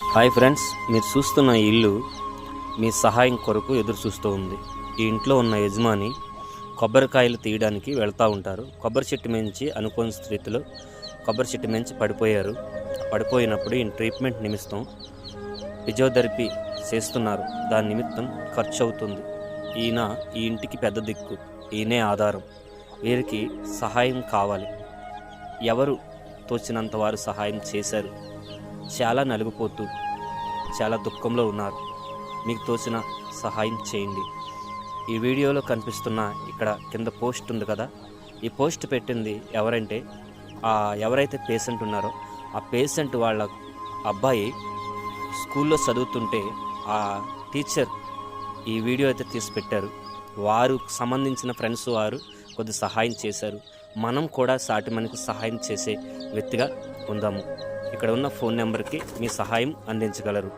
Hi friends మీరు చూస్తున్న ఇల్లు మీ సహాయం కొరకు ఎదురు చూస్తూ ఉంది. ఈ ఇంట్లో ఉన్న యజమాని కొబ్బరికాయలు తీయడానికి వెళ్తూ ఉంటారు. కొబ్బరి చెట్టు మించి అనుకోని స్థితిలో కొబ్బరి చెట్టు మించి పడిపోయారు. పడిపోయినప్పుడు ఈ ట్రీట్మెంట్ నిమిత్తం ఫిజియోథెరపీ చేస్తున్నారు. దాని నిమిత్తం ఖర్చు అవుతుంది ఈయన ఈ ఇంటికి పెద్ద దిక్కు. ఈయనే ఆధారం. వీరికి సహాయం కావాలి. ఎవరు తోచినంత వారు సహాయం చేశారు? చాలా నలిగిపోతూ చాలా దుఃఖంలో ఉన్నారు. మీకు తోచిన సహాయం చేయండి. ఈ వీడియోలో కనిపిస్తున్న ఇక్కడ కింద పోస్ట్ ఉంది కదా? ఈ పోస్ట్ పెట్టింది ఎవరంటే ఆ ఎవరైతే పేషెంట్ ఉన్నారో ఆ పేషెంట్ వాళ్ళ అబ్బాయి స్కూల్లో చదువుతుంటే ఆ టీచర్ ఈ వీడియో అయితే తీసి పెట్టారు. వారు సంబంధించిన ఫ్రెండ్స్ వారు కొద్ది సహాయం చేశారు. మనం కూడా సాటి మనకు సహాయం చేసే వ్యక్తిగా ఉందాము. ఇక్కడ ఉన్న ఫోన్ నెంబర్కి మీ సహాయం అందించగలరు.